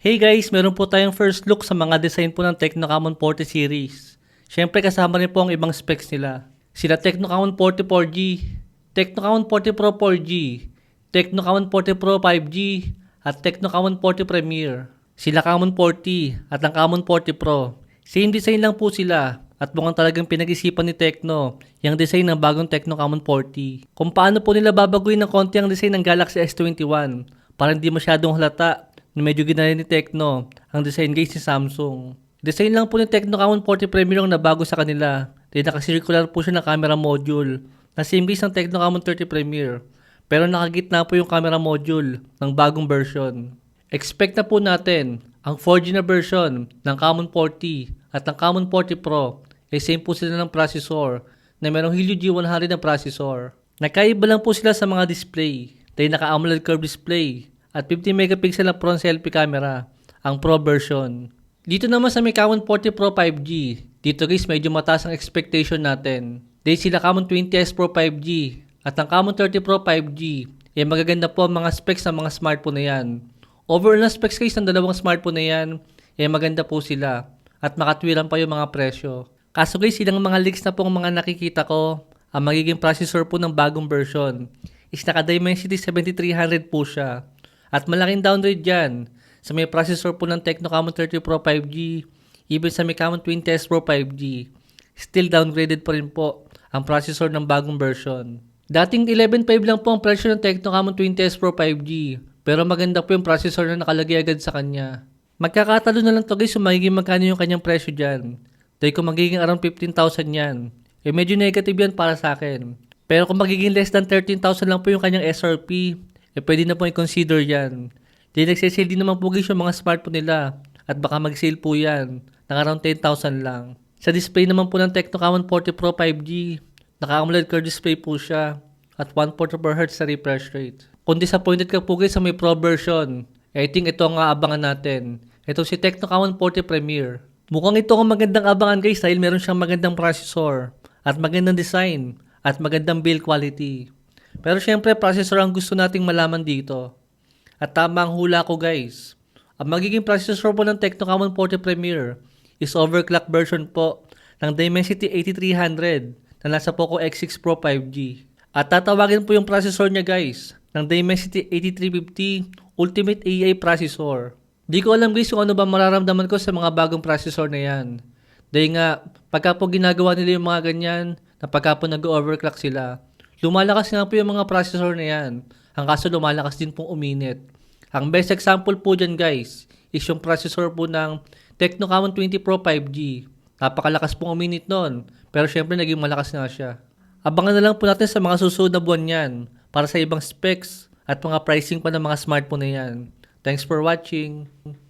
Hey guys, meron po tayong first look sa mga design po ng Tecno Camon 40 series. Siyempre kasama rin po ang ibang specs nila. Sila Tecno Camon 40 4G, Tecno Camon 40 Pro 4G, Tecno Camon 40 Pro 5G, at Tecno Camon 40 Premier. Sila Camon 40 at ang Camon 40 Pro. Same design lang po sila at mukhang talagang pinag-isipan ni Tecno yung design ng bagong Tecno Camon 40. Kung paano po nila babaguhin ng konti ang design ng Galaxy S21 para hindi masyadong halata na medyo ginaya ni Tecno ang design guys ni Samsung. Design lang po ni Tecno Camon 40 Premier ang nabago sa kanila. Dahil nakacircular po siya ng camera module na same guys ng Tecno Camon 30 Premier. Pero nakagitna po yung camera module ng bagong version. Expect na po natin ang 4G na version ng Camon 40 at ng Camon 40 Pro ay same po sila ng processor na merong Helio G100 na processor. Nakaiba lang po sila sa mga display dahil naka-AMOLED curved display at 50 megapixel na front selfie camera ang Pro version. Dito naman sa may Camon 40 Pro 5G, dito guys medyo mataas ang expectation natin. Dahil sila Camon 20S Pro 5G at ang Camon 30 Pro 5G, eh magaganda po ang mga specs ng mga smartphone na yan. Overall na specs guys ng dalawang smartphone na yan, eh maganda po sila at makatwiran pa yung mga presyo. Kaso guys, silang mga leaks na po ang mga nakikita ko, ang magiging processor po ng bagong version is naka Dimensity 7300 po siya. At malaking downgrade dyan sa may processor po ng Tecno Camon 30 Pro 5G, even sa may Camon 20S Pro 5G. Still downgraded pa rin po ang processor ng bagong version. Dating 11.5 lang po ang presyo ng Tecno Camon 20S Pro 5G, pero maganda po yung processor na nakalagay agad sa kanya. Magkakatalo na lang to guys kung magiging magkano yung kanyang presyo dyan. Dahil kung magiging around 15,000 yan, eh medyo negative yan para sa akin. Pero kung magiging less than 13,000 lang po yung kanyang SRP, eh pwede na po i-consider yan. Dahil nagsisale din naman po guys yung mga smartphone nila at baka mag-sale po yan ng around 10,000 lang. Sa display naman po ng Tecno Camon 40 Pro 5G, naka-AMOLED curved display po siya at 1.4 Hz sa refresh rate. Kung disappointed ka po guys sa may Pro version, eh, I think ito ang aabangan natin. Ito si Tecno Camon 40 Premier. Mukhang ito ang magandang abangan guys dahil meron siyang magandang processor at magandang design at magandang build quality. Pero syempre processor ang gusto nating malaman dito. At tama ang hula ko guys. Ang magiging processor po ng Tecno Camon 40 Premier is overclock version po ng Dimensity 8300 na nasa Poco X6 Pro 5G. At tatawagin po yung processor niya guys ng Dimensity 8350 Ultimate AI processor. Di ko alam guys kung ano ba mararamdaman ko sa mga bagong processor na yan. Dahil nga, pagka po ginagawa nila yung mga ganyan, na pagka po nag-overclock sila, lumalakas nga po yung mga processor na yan. Ang kaso lumalakas din pong uminit. Ang best example po dyan guys, is yung processor po ng Tecno Camon 20 Pro 5G. Napakalakas pong uminit nun, pero syempre naging malakas nga siya. Abangan na lang po natin sa mga susunod na buwan yan para sa ibang specs at mga pricing pa ng mga smartphone na yan. Thanks for watching.